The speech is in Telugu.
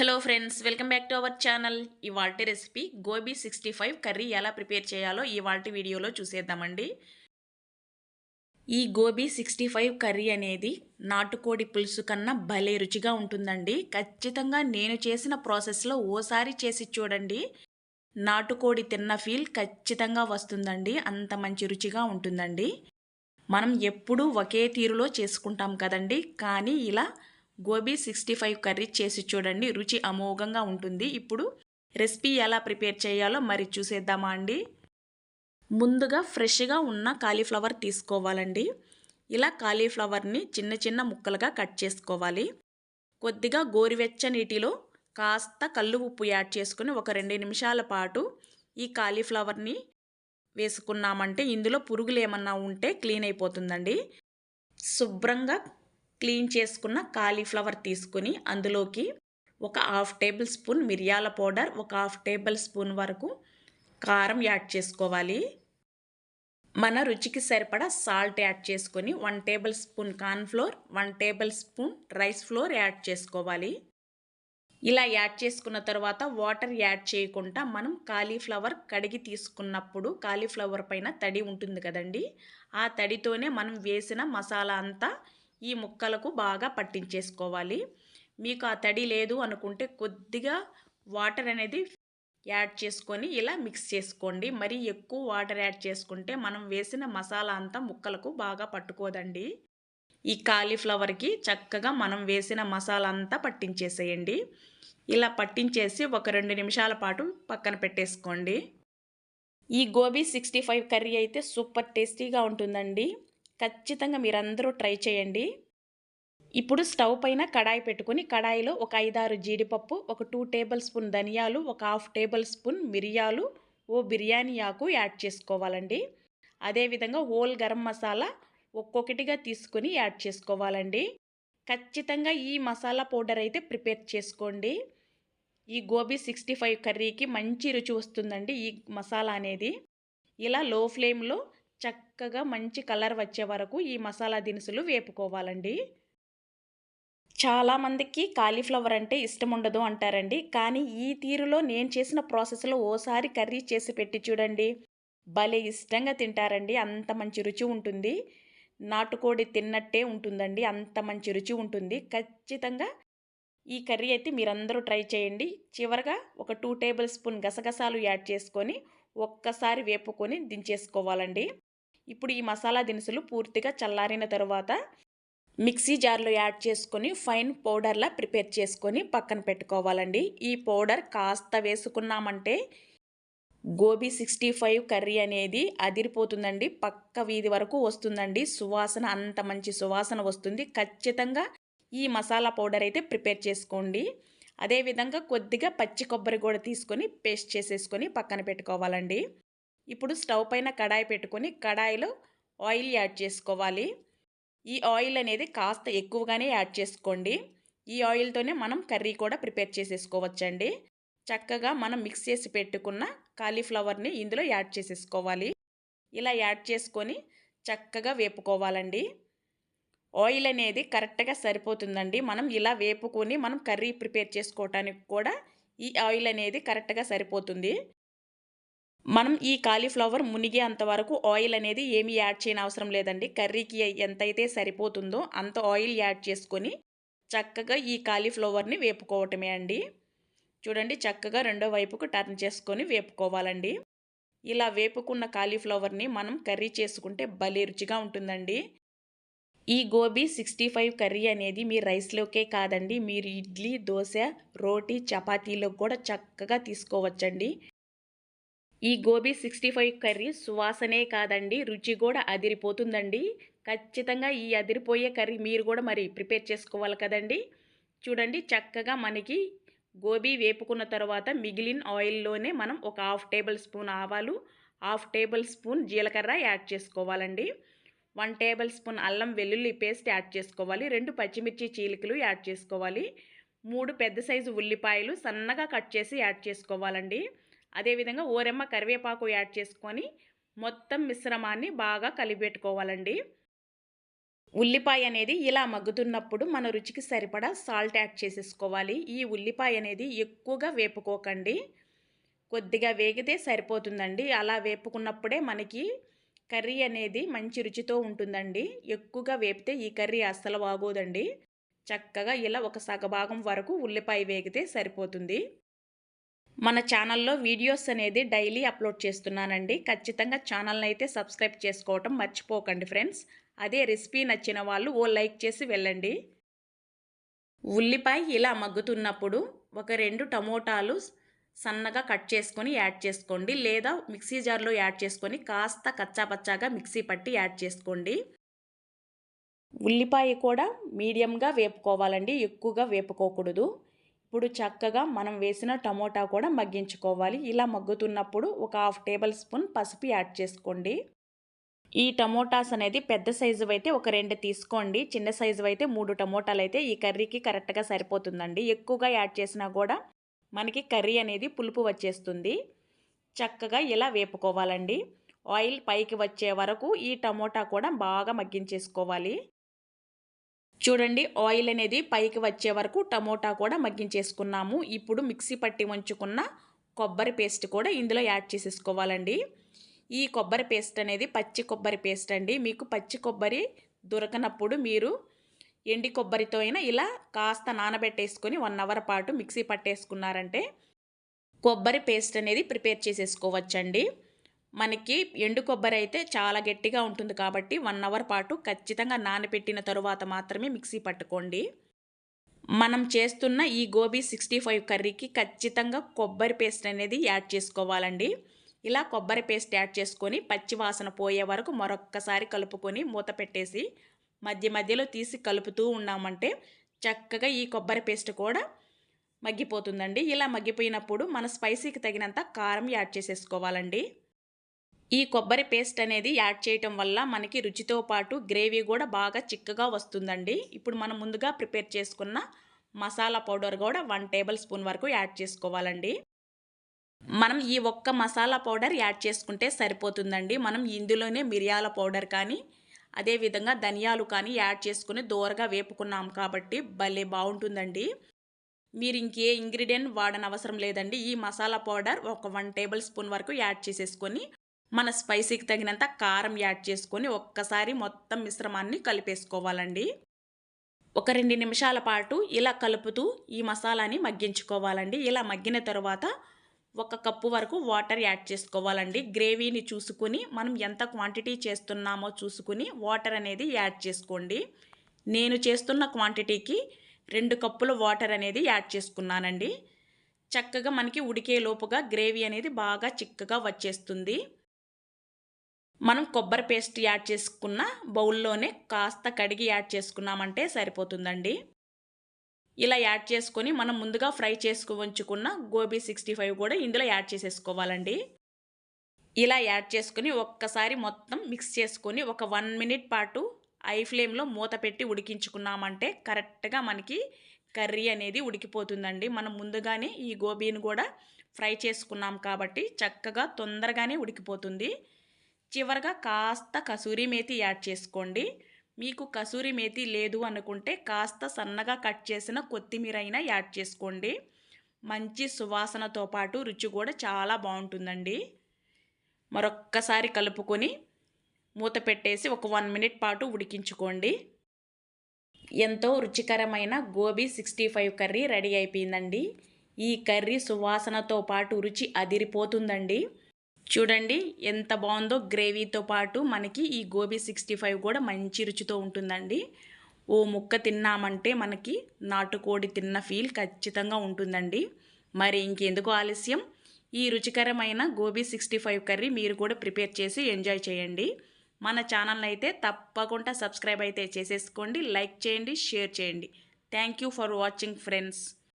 Hello friends welcome back to our channel. ఇవాల్టి recipe gobi sixty five curry ఎలా ప్రిపేర్ చేయాలో ఇవాల్టి వీడియోలో చూసేద్దామండి. ఈ గోబీ సిక్స్టీ ఫైవ్ కర్రీ అనేది నాటుకోడి పులుసు కన్నా భలే రుచిగా ఉంటుందండి. ఖచ్చితంగా నేను చేసిన ప్రాసెస్లో ఓసారి చేసి చూడండి. నాటుకోడి తిన్న ఫీల్ ఖచ్చితంగా వస్తుందండి. అంత మంచి రుచిగా ఉంటుందండి. మనం ఎప్పుడూ ఒకే తీరులో చేసుకుంటాం కదండి. కానీ ఇలా గోబీ సిక్స్టీ ఫైవ్ కర్రీ చేసి చూడండి రుచి అమోఘంగా ఉంటుంది. ఇప్పుడు రెసిపీ ఎలా ప్రిపేర్ చేయాలో మరి చూసేద్దామా అండి? ముందుగా ఫ్రెష్గా ఉన్న కాలీఫ్లవర్ తీసుకోవాలండి. ఇలా కాలీఫ్లవర్ని చిన్న చిన్న ముక్కలుగా కట్ చేసుకోవాలి. కొద్దిగా గోరువెచ్చ నీటిలో కాస్త కళ్ళు ఉప్పు యాడ్ చేసుకుని ఒక రెండు నిమిషాల పాటు ఈ కాలీఫ్లవర్ని వేసుకున్నామంటే ఇందులో పురుగులు ఏమన్నా ఉంటే క్లీన్ అయిపోతుందండి. శుభ్రంగా క్లీన్ చేసుకున్న కాలీఫ్లవర్ తీసుకుని అందులోకి ఒక హాఫ్ టేబుల్ స్పూన్ మిరియాల పౌడర్ ఒక హాఫ్ టేబుల్ స్పూన్ వరకు కారం యాడ్ చేసుకోవాలి. మన రుచికి సరిపడా సాల్ట్ యాడ్ చేసుకొని one tablespoon cornflour one tablespoon rice flour add చేసుకోవాలి. ఇలా యాడ్ చేసుకున్న తర్వాత వాటర్ యాడ్ చేయకుండా మనం కాలీఫ్లవర్ కడిగి తీసుకున్నప్పుడు కాలీఫ్లవర్ పైన తడి ఉంటుంది కదండి ఆ తడితోనే మనం వేసిన మసాలా అంతా ఈ ముక్కలకు బాగా పట్టించేసుకోవాలి. మీకు ఆ తడి లేదు అనుకుంటే కొద్దిగా వాటర్ అనేది యాడ్ చేసుకొని ఇలా మిక్స్ చేసుకోండి. మరి ఎక్కువ వాటర్ యాడ్ చేసుకుంటే మనం వేసిన మసాలా అంతా ముక్కలకు బాగా పట్టుకోదండి. ఈ కాలీఫ్లవర్కి చక్కగా మనం వేసిన మసాలా అంతా పట్టించేసేయండి. ఇలా పట్టించేసి ఒక రెండు నిమిషాల పాటు పక్కన పెట్టేసుకోండి. ఈ గోబీ సిక్స్టీ ఫైవ్ కర్రీ అయితే సూపర్ టేస్టీగా ఉంటుందండి. ఖచ్చితంగా మీరందరూ ట్రై చేయండి. ఇప్పుడు స్టవ్ పైన కడాయి పెట్టుకుని కడాయిలో ఒక ఐదారు జీడిపప్పు ఒక టూ టేబుల్ స్పూన్ ధనియాలు ఒక హాఫ్ టేబుల్ స్పూన్ మిరియాలు ఓ బిర్యానీ ఆకు యాడ్ చేసుకోవాలండి. అదేవిధంగా హోల్ గరం మసాలా ఒక్కొక్కటిగా తీసుకొని యాడ్ చేసుకోవాలండి. ఖచ్చితంగా ఈ మసాలా పౌడర్ అయితే ప్రిపేర్ చేసుకోండి. ఈ గోబీ సిక్స్టీ ఫైవ్ కర్రీకి మంచి రుచి వస్తుందండి ఈ మసాలా అనేది. ఇలా లో ఫ్లేమ్లో చక్కగా మంచి కలర్ వచ్చే వరకు ఈ మసాలా దినుసులు వేపుకోవాలండి. చాలామందికి కాలీఫ్లవర్ అంటే ఇష్టం ఉండదు అంటారండి. కానీ ఈ తీరులో నేను చేసిన ప్రాసెస్లో ఓసారి కర్రీ చేసి పెట్టి చూడండి. భలే ఇష్టంగా తింటారండి. అంత మంచి రుచి ఉంటుంది. నాటుకోడి తిన్నట్టే ఉంటుందండి. అంత మంచి రుచి ఉంటుంది. ఖచ్చితంగా ఈ కర్రీ అయితే మీరందరూ ట్రై చేయండి. చివరగా ఒక టూ టేబుల్ స్పూన్ గసగసాలు యాడ్ చేసుకొని ఒక్కసారి వేపుకొని దించేసుకోవాలండి. ఇప్పుడు ఈ మసాలా దినుసులు పూర్తిగా చల్లారిన తర్వాత మిక్సీ జార్లో యాడ్ చేసుకొని ఫైన్ పౌడర్లా ప్రిపేర్ చేసుకొని పక్కన పెట్టుకోవాలండి. ఈ పౌడర్ కాస్త వేసుకున్నామంటే గోబీ సిక్స్టీ ఫైవ్ కర్రీ అనేది అదిరిపోతుందండి. పక్క వీధి వరకు వస్తుందండి. సువాసన అంత మంచి సువాసన వస్తుంది. ఖచ్చితంగా ఈ మసాలా పౌడర్ అయితే ప్రిపేర్ చేసుకోండి. అదేవిధంగా కొద్దిగా పచ్చి కొబ్బరి కూడా తీసుకొని పేస్ట్ చేసేసుకొని పక్కన పెట్టుకోవాలండి. ఇప్పుడు స్టవ్ పైన కడాయి పెట్టుకొని కడాయిలో ఆయిల్ యాడ్ చేసుకోవాలి. ఈ ఆయిల్ అనేది కాస్త ఎక్కువగానే యాడ్ చేసుకోండి. ఈ ఆయిల్తోనే మనం కర్రీ కూడా ప్రిపేర్ చేసేసుకోవచ్చండి. చక్కగా మనం మిక్స్ చేసి పెట్టుకున్న కాలీఫ్లవర్ని ఇందులో యాడ్ చేసేసుకోవాలి. ఇలా యాడ్ చేసుకొని చక్కగా వేపుకోవాలండి. ఆయిల్ అనేది కరెక్ట్గా సరిపోతుందండి. మనం ఇలా వేపుకొని మనం కర్రీ ప్రిపేర్ చేసుకోవటానికి కూడా ఈ ఆయిల్ అనేది కరెక్ట్గా సరిపోతుంది. మనం ఈ కాలీఫ్లవర్ మునిగే అంతవరకు ఆయిల్ అనేది ఏమీ యాడ్ చేయని అవసరం లేదండి. కర్రీకి ఎంతైతే సరిపోతుందో అంత ఆయిల్ యాడ్ చేసుకొని చక్కగా ఈ కాలీఫ్లవర్ని వేపుకోవటమే అండి. చూడండి చక్కగా రెండో వైపుకు టర్న్ చేసుకొని వేపుకోవాలండి. ఇలా వేపుకున్న కాలీఫ్లవర్ని మనం కర్రీ చేసుకుంటే భలే రుచిగా ఉంటుందండి. ఈ గోబీ సిక్స్టీ ఫైవ్ కర్రీ అనేది మీ రైస్లోకే కాదండి. మీరు ఇడ్లీ దోశ రోటీ చపాతీలో కూడా చక్కగా తీసుకోవచ్చండి. ఈ గోబీ సిక్స్టీ ఫైవ్ కర్రీ సువాసనే కాదండి రుచి కూడా అదిరిపోతుందండి. ఖచ్చితంగా ఈ అదిరిపోయే కర్రీ మీరు కూడా మరి ప్రిపేర్ చేసుకోవాలి కదండి. చూడండి చక్కగా మనకి గోబీ వేపుకున్న తర్వాత మిగిలిన ఆయిల్లోనే మనం ఒక హాఫ్ టేబుల్ స్పూన్ ఆవాలు హాఫ్ టేబుల్ స్పూన్ జీలకర్ర యాడ్ చేసుకోవాలండి. వన్ టేబుల్ స్పూన్ అల్లం వెల్లుల్లి పేస్ట్ యాడ్ చేసుకోవాలి రెండు పచ్చిమిర్చి చీలికలు యాడ్ చేసుకోవాలి మూడు పెద్ద సైజు ఉల్లిపాయలు సన్నగా కట్ చేసి యాడ్ చేసుకోవాలండి. అదేవిధంగా ఓరెమ్మ కరివేపాకు యాడ్ చేసుకొని మొత్తం మిశ్రమాన్ని బాగా కలిపెట్టుకోవాలండి. ఉల్లిపాయ అనేది ఇలా మగ్గుతున్నప్పుడు మన రుచికి సరిపడా సాల్ట్ యాడ్ చేసేసుకోవాలి. ఈ ఉల్లిపాయ అనేది ఎక్కువగా వేపుకోకండి. కొద్దిగా వేగితే సరిపోతుందండి. అలా వేపుకున్నప్పుడే మనకి కర్రీ అనేది మంచి రుచితో ఉంటుందండి. ఎక్కువగా వేపితే ఈ కర్రీ అస్సలు బాగోదండి. చక్కగా ఇలా ఒక సగభాగం వరకు ఉల్లిపాయ వేగితే సరిపోతుంది. మన ఛానల్లో వీడియోస్ అనేది డైలీ అప్లోడ్ చేస్తున్నానండి. ఖచ్చితంగా ఛానల్ని అయితే సబ్స్క్రైబ్ చేసుకోవటం మర్చిపోకండి ఫ్రెండ్స్. అదే రెసిపీ నచ్చిన వాళ్ళు ఓ లైక్ చేసి వెళ్ళండి. ఉల్లిపాయ ఇలా మగ్గుతున్నప్పుడు ఒక రెండు టమోటాలు సన్నగా కట్ చేసుకొని యాడ్ చేసుకోండి. లేదా మిక్సీ జార్లో యాడ్ చేసుకొని కాస్త కచ్చాపచ్చాగా మిక్సీ పట్టి యాడ్ చేసుకోండి. ఉల్లిపాయ కూడా మీడియంగా వేపుకోవాలండి. ఎక్కువగా వేపుకోకూడదు. ఇప్పుడు చక్కగా మనం వేసిన టమోటా కూడా మగ్గించుకోవాలి. ఇలా మగ్గుతున్నప్పుడు ఒక హాఫ్ టేబుల్ స్పూన్ పసుపు యాడ్ చేసుకోండి. ఈ టమోటాస్ అనేది పెద్ద సైజు అయితే ఒక రెండు తీసుకోండి. చిన్న సైజు అయితే మూడు టమోటాలు అయితే ఈ కర్రీకి కరెక్ట్గా సరిపోతుందండి. ఎక్కువగా యాడ్ చేసినా కూడా మనకి కర్రీ అనేది పులుపు వచ్చేస్తుంది. చక్కగా ఇలా వేపుకోవాలండి. ఆయిల్ పైకి వచ్చే వరకు ఈ టమోటా కూడా బాగా మగ్గించేసుకోవాలి. చూడండి ఆయిల్ అనేది పైకి వచ్చే వరకు టమోటా కూడా మగ్గించేసుకున్నాము. ఇప్పుడు మిక్సీ పట్టి ఉంచుకున్న కొబ్బరి పేస్ట్ కూడా ఇందులో యాడ్ చేసేసుకోవాలండి. ఈ కొబ్బరి పేస్ట్ అనేది పచ్చి కొబ్బరి పేస్ట్ అండి. మీకు పచ్చి కొబ్బరి దొరకనప్పుడు మీరు ఎండి కొబ్బరితో అయినా ఇలా కాస్త నానబెట్టేసుకొని వన్ అవర్ పాటు మిక్సీ పట్టేసుకున్నారంటే కొబ్బరి పేస్ట్ అనేది ప్రిపేర్ చేసేసుకోవచ్చండి. మనకి ఎండు కొబ్బరి అయితే చాలా గట్టిగా ఉంటుంది కాబట్టి వన్ అవర్ పాటు ఖచ్చితంగా నానబెట్టిన తరువాత మాత్రమే మిక్సీ పట్టుకోండి. మనం చేస్తున్న ఈ గోబీ సిక్స్టీ ఫైవ్ కర్రీకి ఖచ్చితంగా కొబ్బరి పేస్ట్ అనేది యాడ్ చేసుకోవాలండి. ఇలా కొబ్బరి పేస్ట్ యాడ్ చేసుకొని పచ్చి వాసన పోయే వరకు మరొక్కసారి కలుపుకొని మూత పెట్టేసి మధ్య మధ్యలో తీసి కలుపుతూ ఉన్నామంటే చక్కగా ఈ కొబ్బరి పేస్ట్ కూడా మగ్గిపోతుందండి. ఇలా మగ్గిపోయినప్పుడు మన స్పైసీకి తగినంత కారం యాడ్ చేసేసుకోవాలండి. ఈ కొబ్బరి పేస్ట్ అనేది యాడ్ చేయటం వల్ల మనకి రుచితో పాటు గ్రేవీ కూడా బాగా చిక్కగా వస్తుందండి. ఇప్పుడు మనం ముందుగా ప్రిపేర్ చేసుకున్న మసాలా పౌడర్ కూడా వన్ టేబుల్ స్పూన్ వరకు యాడ్ చేసుకోవాలండి. మనం ఈ ఒక్క మసాలా పౌడర్ యాడ్ చేసుకుంటే సరిపోతుందండి. మనం ఇందులోనే మిరియాల పౌడర్ కానీ అదేవిధంగా ధనియాలు కానీ యాడ్ చేసుకుని దోరగా వేపుకున్నాం కాబట్టి భలే బాగుంటుందండి. మీరు ఇంకే ఇంగ్రీడియంట్ వాడనవసరం లేదండి. ఈ మసాలా పౌడర్ ఒక వన్ టేబుల్ స్పూన్ వరకు యాడ్ చేసేసుకొని మన స్పైసీకి తగినంత కారం యాడ్ చేసుకొని ఒక్కసారి మొత్తం మిశ్రమాన్ని కలిపేసుకోవాలండి. ఒక రెండు నిమిషాల పాటు ఇలా కలుపుతూ ఈ మసాలాని మగ్గించుకోవాలండి. ఇలా మగ్గిన తర్వాత ఒక కప్పు వరకు వాటర్ యాడ్ చేసుకోవాలండి. గ్రేవీని చూసుకుని మనం ఎంత క్వాంటిటీ చేస్తున్నామో చూసుకుని వాటర్ అనేది యాడ్ చేసుకోండి. నేను చేస్తున్న క్వాంటిటీకి రెండు కప్పుల వాటర్ అనేది యాడ్ చేసుకున్నానండి. చక్కగా మనకి ఉడికే లోపుగా గ్రేవీ అనేది బాగా చిక్కగా వచ్చేస్తుంది. మనం కొబ్బరి పేస్ట్ యాడ్ చేసుకున్న బౌల్లోనే కాస్త కడిగి యాడ్ చేసుకున్నామంటే సరిపోతుందండి. ఇలా యాడ్ చేసుకొని మనం ముందుగా ఫ్రై చేసుకు ఉంచుకున్న గోబీ సిక్స్టీ ఫైవ్ కూడా ఇందులో యాడ్ చేసేసుకోవాలండి. ఇలా యాడ్ చేసుకుని ఒక్కసారి మొత్తం మిక్స్ చేసుకొని ఒక వన్ మినిట్ పాటు ఐ ఫ్లేమ్లో మూత పెట్టి ఉడికించుకున్నామంటే కరెక్ట్గా మనకి కర్రీ అనేది ఉడికిపోతుందండి. మనం ముందుగానే ఈ గోబీని కూడా ఫ్రై చేసుకున్నాం కాబట్టి చక్కగా తొందరగానే ఉడికిపోతుంది. చివరగా కాస్త కసూరి మేతి యాడ్ చేసుకోండి. మీకు కసూరి మేతి లేదు అనుకుంటే కాస్త సన్నగా కట్ చేసిన కొత్తిమీర అయినా యాడ్ చేసుకోండి. మంచి సువాసనతో పాటు రుచి కూడా చాలా బాగుంటుందండి. మరొక్కసారి కలుపుకొని మూత పెట్టేసి ఒక వన్ మినిట్ పాటు ఉడికించుకోండి. ఎంతో రుచికరమైన gobi sixty five curry ready అయిపోయిందండి. ఈ కర్రీ సువాసనతో పాటు రుచి అదిరిపోతుందండి. చూడండి ఎంత బాగుందో గ్రేవీతో పాటు మనకి ఈ గోబీ సిక్స్టీ ఫైవ్ కూడా మంచి రుచితో ఉంటుందండి. ఓ ముక్క తిన్నామంటే మనకి నాటుకోడి తిన్న ఫీల్ ఖచ్చితంగా ఉంటుందండి. మరి ఇంకెందుకు ఆలస్యం? ఈ రుచికరమైన గోబీ సిక్స్టీ ఫైవ్ కర్రీ మీరు కూడా ప్రిపేర్ చేసి ఎంజాయ్ చేయండి. మన ఛానల్ అయితే తప్పకుండా సబ్స్క్రైబ్ అయితే చేసేసుకోండి లైక్ చేయండి షేర్ చేయండి. Thank you for watching friends.